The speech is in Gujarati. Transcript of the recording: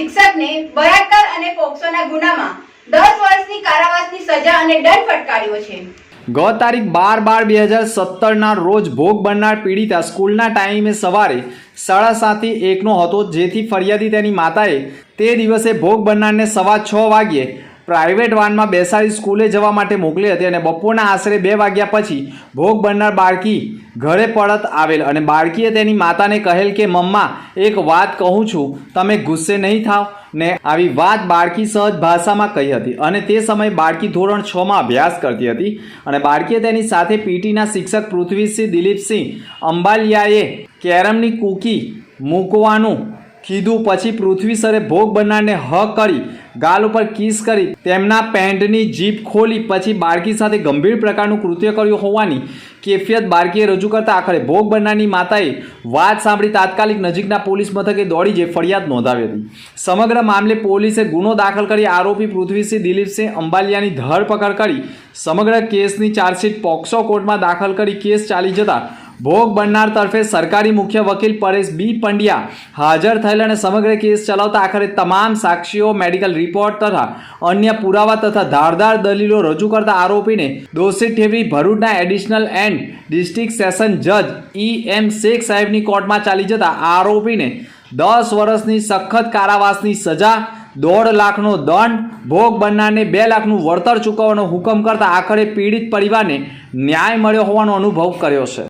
શિક્ષકને બળાત્કાર અને પોક્સોના ગુનામાં દસ વર્ષની કારાવાસની સજા અને દંડ ફટકાર્યો છે. ગત તારીખ બાર બાર બે હજાર સત્તરના રોજ ભોગ બનનાર પીડિતા સ્કૂલના ટાઈમે સવારે સાડા સાતથી એકનો હતો, જેથી ફરિયાદી તેની માતાએ તે દિવસે ભોગ બનનારને સવા છ વાગ્યે પ્રાઇવેટ વાનમાં બેસાડી સ્કૂલે જવા માટે મોકલી હતી અને બપોરના આશરે બે વાગ્યા પછી ભોગ બનનાર બાળકી ઘરે પરત આવેલ અને બાળકીએ તેની માતાને કહેલ કે, મમ્મા, એક વાત કહું છું. તમે ગુસ્સે નહીં થાવ. ને આવી વાત બાળકી સહજ ભાષામાં કહી હતી અને તે સમયે બાળકી ધોરણ છ માં અભ્યાસ કરતી હતી અને બાળકીએ તેની સાથે પીટીના શિક્ષક પૃથ્વીસિંહ દિલીપસિંહ અંબાલિયાએ કેરમની કૂકી મૂકવાનું કીધું પછી પૃથ્વી સરે ભોગ બનનારને હક કરી, ગાલ ઉપર કિસ કરી, તેમના પેન્ટની જીપ ખોલી, પછી બાળકી સાથે ગંભીર પ્રકારનું કૃત્ય કર્યું હોવાની કેફિયત બાળકીએ રજૂ કરતા આખરે ભોગ બનનારની માતાએ વાત સાંભળી તાત્કાલિક નજીકના પોલીસ મથકે દોડી જઈ ફરિયાદ નોંધાવી હતી. સમગ્ર મામલે પોલીસે ગુનો દાખલ કરી આરોપી પૃથ્વીસિંહ દિલીપસિંહ અંબાલિયાની ધરપકડ કરી સમગ્ર કેસની ચાર્જશીટ પોક્સો કોર્ટમાં દાખલ કરી કેસ ચાલી જતા ભોગ બનનાર તરફે સરકારી મુખ્ય વકીલ પરેશ બી પંડ્યા હાજર થયેલ અને સમગ્ર કેસ ચલાવતા આખરે તમામ સાક્ષીઓ, મેડિકલ રિપોર્ટ તથા અન્ય પુરાવા તથા ધારદાર દલીલો રજૂ કરતા આરોપીને દોષિત ઠેરવી ભરૂચના એડિશનલ એન્ડ ડિસ્ટ્રિક્ટ સેશન જજ ઈ એમ શેખ સાહેબની કોર્ટમાં ચાલી જતા આરોપીને દસ વર્ષની સખત કારાવાસની સજા, દોઢ લાખનો દંડ, ભોગ બનનારને બે લાખનું વળતર ચૂકવવાનો હુકમ કરતા આખરે પીડિત પરિવારને ન્યાય મળ્યો હોવાનો અનુભવ કર્યો છે.